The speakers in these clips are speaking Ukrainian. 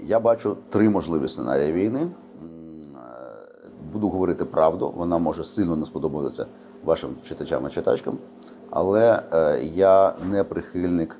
Я бачу три можливі сценарії війни. Е, Буду говорити правду, вона може сильно не сподобатися вашим читачам і читачкам, але е, я не прихильник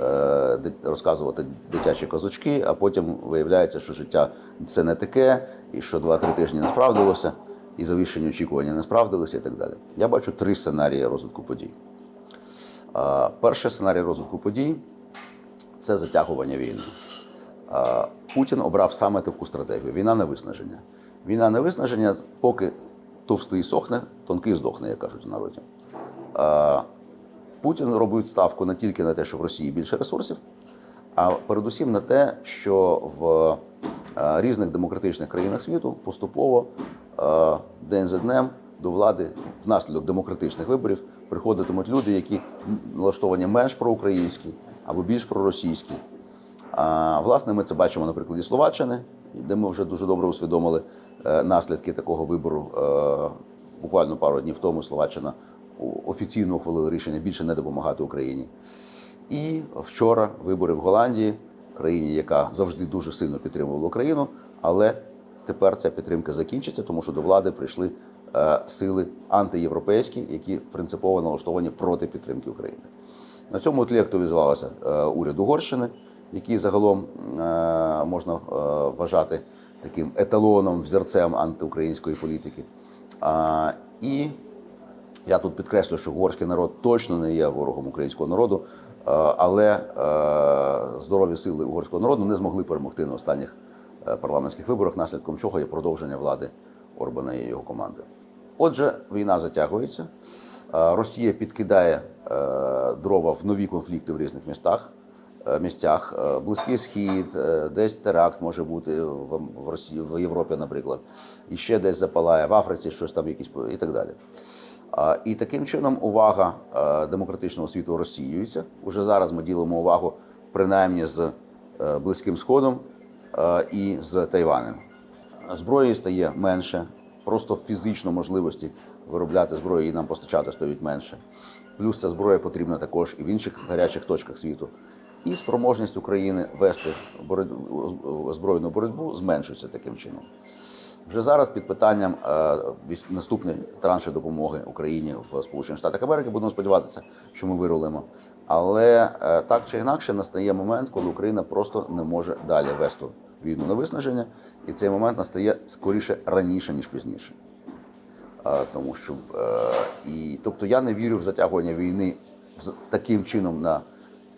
е, розказувати дитячі казочки, а потім виявляється, що життя це не таке, і що два-три тижні не справдилося, і завищені очікування не справдилися, і так далі. Я бачу три сценарії розвитку подій. Перший сценарій розвитку подій це затягування війни. Путін обрав саме таку стратегію: війна на виснаження. Війна на виснаження, поки товстий сохне, тонкий здохне, як кажуть в народі. Путін робить ставку не тільки на те, що в Росії більше ресурсів, а передусім на те, що в е, різних демократичних країнах світу поступово е, день за днем до влади внаслідок демократичних виборів приходитимуть люди, які налаштовані менш проукраїнські або більш проросійські. А, власне, ми це бачимо на прикладі Словаччини, де ми вже дуже добре усвідомили е, наслідки такого вибору. Е, Буквально пару днів тому Словаччина офіційно ухвалила рішення більше не допомагати Україні. І вчора вибори в Голландії, країні, яка завжди дуже сильно підтримувала Україну, але тепер ця підтримка закінчиться, тому що до влади прийшли е, сили антиєвропейські, які принципово налаштовані проти підтримки України. На цьому тлі активізувалося е, уряд Угорщини, який загалом е, можна е, вважати таким еталоном, взірцем антиукраїнської політики. І я тут підкреслю, що угорський народ точно не є ворогом українського народу, е, але здорові сили угорського народу не змогли перемогти на останніх парламентських виборах, наслідком чого є продовження влади Орбана і його команди. Отже, війна затягується. Росія підкидає дрова в нові конфлікти в різних містах. Е, Місцях Е, Близький Схід, е, десь теракт може бути в Росії, в Європі, наприклад, і ще десь запалає в Африці, щось там якісь і так далі. І таким чином увага демократичного світу розсіюється. Уже зараз ми ділимо увагу принаймні з Близьким Сходом і з Тайванем. Зброї стає менше, просто фізично можливості виробляти зброю і нам постачати стають менше. Плюс ця зброя потрібна також і в інших гарячих точках світу. І спроможність України вести боротьбу, збройну боротьбу зменшується таким чином. Вже зараз під питанням е, вісь- транші допомоги Україні в Сполучених Штатах Америки. Будемо сподіватися, що ми вирулимо. Але е, так чи інакше настає момент, коли Україна просто не може далі вести війну на виснаження, і цей момент настає скоріше раніше ніж пізніше. Е, Тому що і тобто я не вірю в затягування війни таким чином на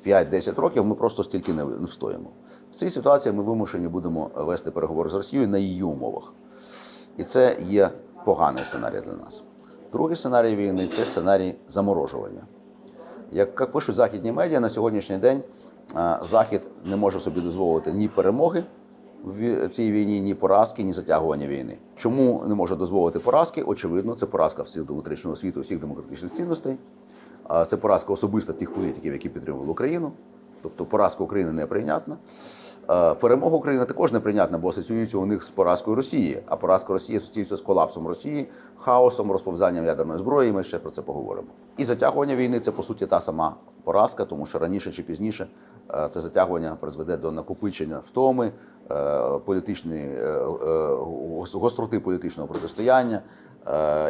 5-10 років. Ми просто стільки не встоїмо. В цій ситуації ми вимушені будемо вести переговори з Росією на її умовах. І це є поганий сценарій для нас. Другий сценарій війни це сценарій заморожування. Як, як пишуть західні медіа, на сьогоднішній день е, Захід не може собі дозволити ні перемоги в цій війні, ні поразки, ні затягування війни. Чому не може дозволити поразки? Очевидно, це поразка всіх демократичного світу, всіх демократичних цінностей. Це поразка особиста тих політиків, які підтримували Україну. Тобто поразка України неприйнятна. Е, Перемога України також неприйнятна, бо асоціюється у них з поразкою Росії. А поразка Росії асоціюється з колапсом Росії, хаосом, розповзанням ядерної зброї. Ми ще про це поговоримо. І затягування війни це по суті та сама поразка, тому що раніше чи пізніше е, це затягування призведе до накопичення втоми, е, політичної гостроти політичного протистояння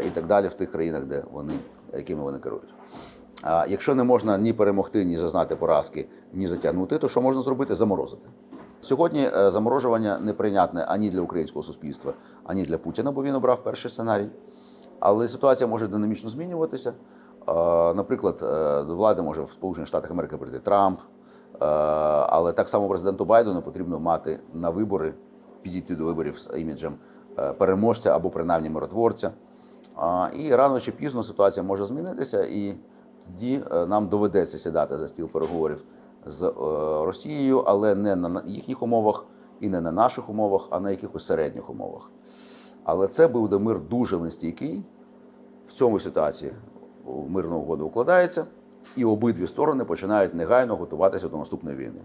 і так далі в тих країнах, де вони якими вони керують. А якщо не можна ні перемогти, ні зазнати поразки, ні затягнути, то що можна зробити? Заморозити. Сьогодні е, заморожування неприйнятне ані для українського суспільства, ані для Путіна, бо він обрав перший сценарій. Але ситуація може динамічно змінюватися. Е, Наприклад, е, до влади може в Сполучених Штатах Америки прийти Трамп. Е, Але так само президенту Байдену потрібно мати на вибори, підійти до виборів з іміджем е, переможця або принаймні миротворця. І рано чи пізно ситуація може змінитися, і тоді е, нам доведеться сідати за стіл переговорів з е, Росією, але не на їхніх умовах і не на наших умовах, а на якихось середніх умовах. Але це буде мир дуже нестійкий. В цьому ситуації мирна угода укладається, і обидві сторони починають негайно готуватися до наступної війни.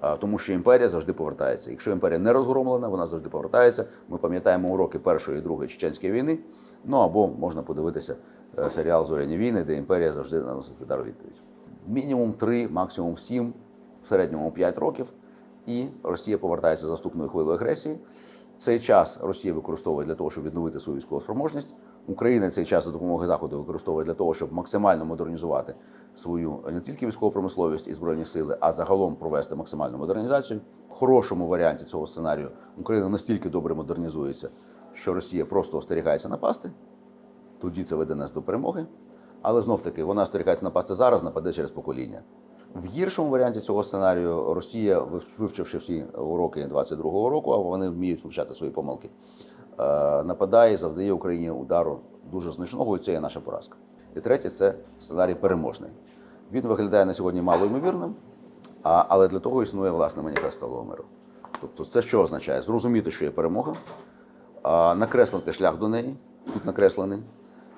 Тому що імперія завжди повертається. Якщо імперія не розгромлена, вона завжди повертається. Ми пам'ятаємо уроки Першої і Другої Чеченської війни. Ну або можна подивитися е, серіал Зоряні війни, де імперія завжди наносить удар відповідь. Мінімум три, максимум сім, в середньому п'ять років. і Росія повертається з наступною хвилею агресії. Цей час Росія використовує для того, щоб відновити свою військову спроможність. Україна цей час за допомогою Заходу використовує для того, щоб максимально модернізувати свою не тільки військову промисловість і збройні сили, а загалом провести максимальну модернізацію. В хорошому варіанті цього сценарію Україна настільки добре модернізується, що Росія просто остерігається напасти. Тоді це веде нас до перемоги. Але знов таки вона остерігається напасти зараз, нападе через покоління. В гіршому варіанті цього сценарію Росія, вивчивши всі уроки 22-го року, а вони вміють вивчати свої помилки, е, нападає і завдає Україні удару дуже значного, і це є наша поразка. І третє це сценарій переможний. Він виглядає на сьогодні мало ймовірним, а, але для того існує власне маніфест сталого миру. Тобто, це що означає? Зрозуміти, що є перемога, а, накреслити шлях до неї, тут накреслений,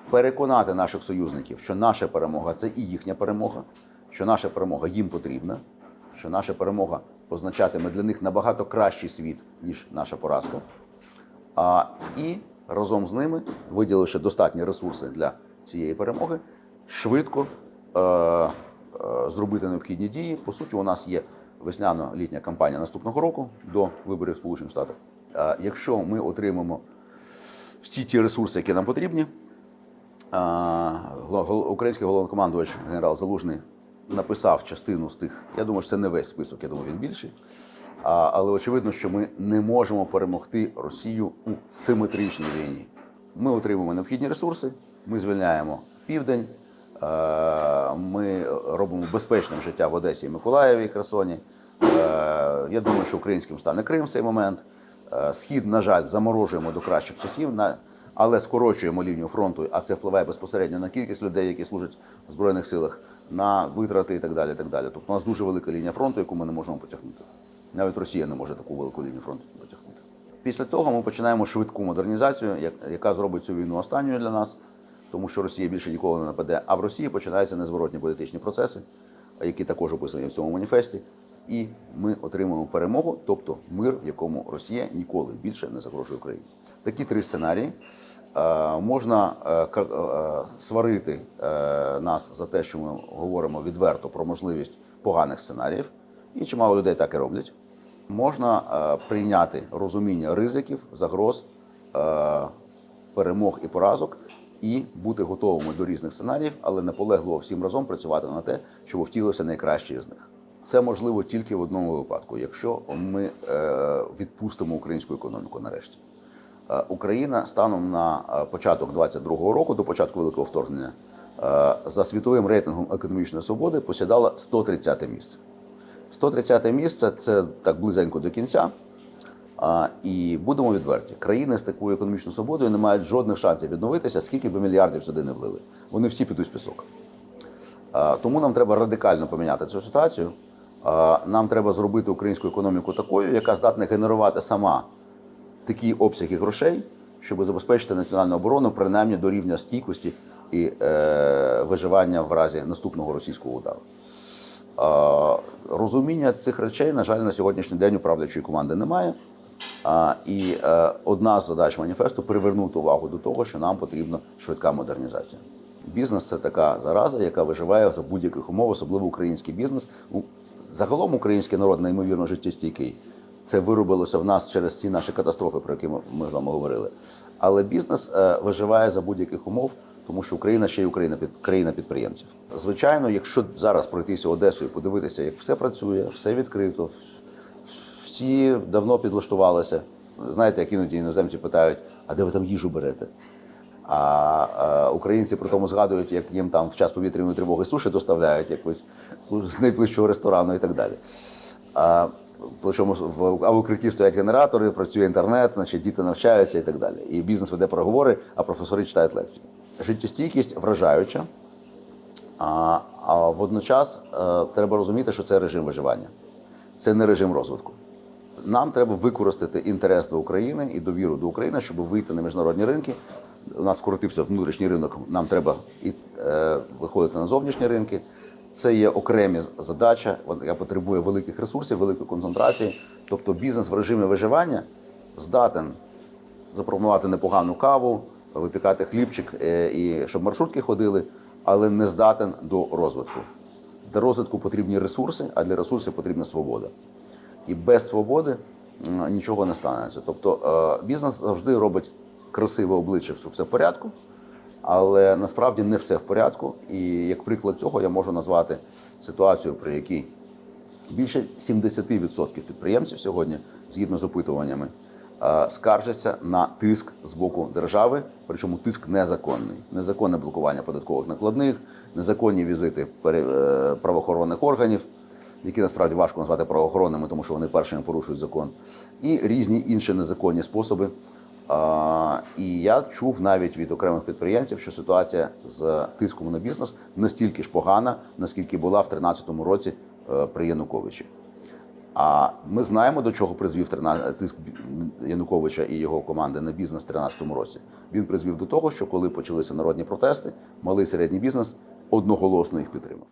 переконати наших союзників, що наша перемога це і їхня перемога, що наша перемога їм потрібна, що наша перемога означатиме для них набагато кращий світ, ніж наша поразка. А, і разом з ними, виділивши достатні ресурси для цієї перемоги, швидко е, е, зробити необхідні дії. По суті, у нас є весняно-літня кампанія наступного року до виборів Сполучених Штатів. Е, якщо ми отримаємо всі ті ресурси, які нам потрібні, гла- Український головнокомандувач генерал Залужний написав частину з тих. Я думаю, що це не весь список, я думаю, він більший. Але очевидно, що ми не можемо перемогти Росію у симетричній війні. Ми отримуємо необхідні ресурси, ми звільняємо південь, е, ми робимо безпечним життя в Одесі, Миколаєві Херсоні. Е, Я думаю, що українським стане Крим в цей момент. Е, Схід, на жаль, заморожуємо до кращих часів, але скорочуємо лінію фронту, а це впливає безпосередньо на кількість людей, які служать в Збройних силах, на витрати і так далі. І так далі. Тобто у нас дуже велика лінія фронту, яку ми не можемо потягнути. Навіть Росія не може таку велику лінію фронту потягнути. Після того ми починаємо швидку модернізацію, яка зробить цю війну останньою для нас, тому що Росія більше ніколи не нападе. А в Росії починаються незворотні політичні процеси, які також описані в цьому маніфесті. І ми отримуємо перемогу, тобто мир, в якому Росія ніколи більше не загрожує Україні. Такі три сценарії. Е, Можна е, е, сварити нас за те, що ми говоримо відверто про можливість поганих сценаріїв, і чимало людей так і роблять. Можна е, прийняти розуміння ризиків, загроз, е, перемог і поразок, і бути готовими до різних сценаріїв, але наполегливо всім разом працювати на те, щоб втілився найкращий з них. Це можливо тільки в одному випадку, якщо ми е, відпустимо українську економіку нарешті. Україна станом на початок 22-го року, до початку великого вторгнення, за світовим рейтингом економічної свободи посідала 130 місце. 130 місце це так близенько до кінця. А, і будемо відверті, країни з такою економічною свободою не мають жодних шансів відновитися, скільки би мільярдів сюди не влили. Вони всі підуть в пісок. А, Тому нам треба радикально поміняти цю ситуацію. А, Нам треба зробити українську економіку такою, яка здатна генерувати сама такі обсяги грошей, щоб забезпечити національну оборону принаймні до рівня стійкості і е, виживання в разі наступного російського удару. Розуміння цих речей, на жаль, на сьогоднішній день у правлячої команди немає. А, І е, одна з задач маніфесту привернути увагу до того, що нам потрібна швидка модернізація. Бізнес це така зараза, яка виживає за будь-яких умов, особливо український бізнес. У- Загалом український народ неймовірно життєстійкий. Це виробилося в нас через ці наші катастрофи, про які ми, ми з вами говорили. Але бізнес е, виживає за будь-яких умов, тому що Україна ще й Україна під країна підприємців. Звичайно, якщо зараз пройтися Одесою, подивитися, як все працює, все відкрито, всі давно підлаштувалися. Знаєте, як іноді іноземці питають, а де ви там їжу берете? А, українці при тому згадують, як їм там в час повітряної тривоги суші доставляють якось з найближчого ресторану і так далі. А, причому в, а в укритті стоять генератори, працює інтернет, значить діти навчаються і так далі. І бізнес веде переговори, а професори читають лекції. Життєстійкість вражаюча, а, а водночас е, треба розуміти, що це режим виживання, це не режим розвитку. Нам треба використати інтерес до України і довіру до України, щоб вийти на міжнародні ринки. У нас скоротився внутрішній ринок. Нам треба і е, виходити на зовнішні ринки. Це є окремі задача, яка потребує великих ресурсів, великої концентрації. Тобто бізнес в режимі виживання здатен запропонувати непогану каву, випікати хлібчик, е, і щоб маршрутки ходили, але не здатен до розвитку. Для розвитку потрібні ресурси, а для ресурсів потрібна свобода. І без свободи нічого не станеться. Тобто е, бізнес завжди робить красиве обличчя, що все в порядку, але насправді не все в порядку. І як приклад цього я можу назвати ситуацію, при якій більше 70% підприємців сьогодні, згідно з опитуваннями, е, скаржаться на тиск з боку держави, причому тиск незаконний, незаконне блокування податкових накладних, незаконні візити е, правоохоронних органів, які насправді важко назвати правоохоронними, тому що вони першими порушують закон, і різні інші незаконні способи. І я чув навіть від окремих підприємців, що ситуація з тиском на бізнес настільки ж погана, наскільки була в 2013 році е, при Януковичі. А ми знаємо, до чого призвів 13 тиск Януковича і його команди на бізнес в 2013 році. Він призвів до того, що коли почалися народні протести, малий середній бізнес одноголосно їх підтримав.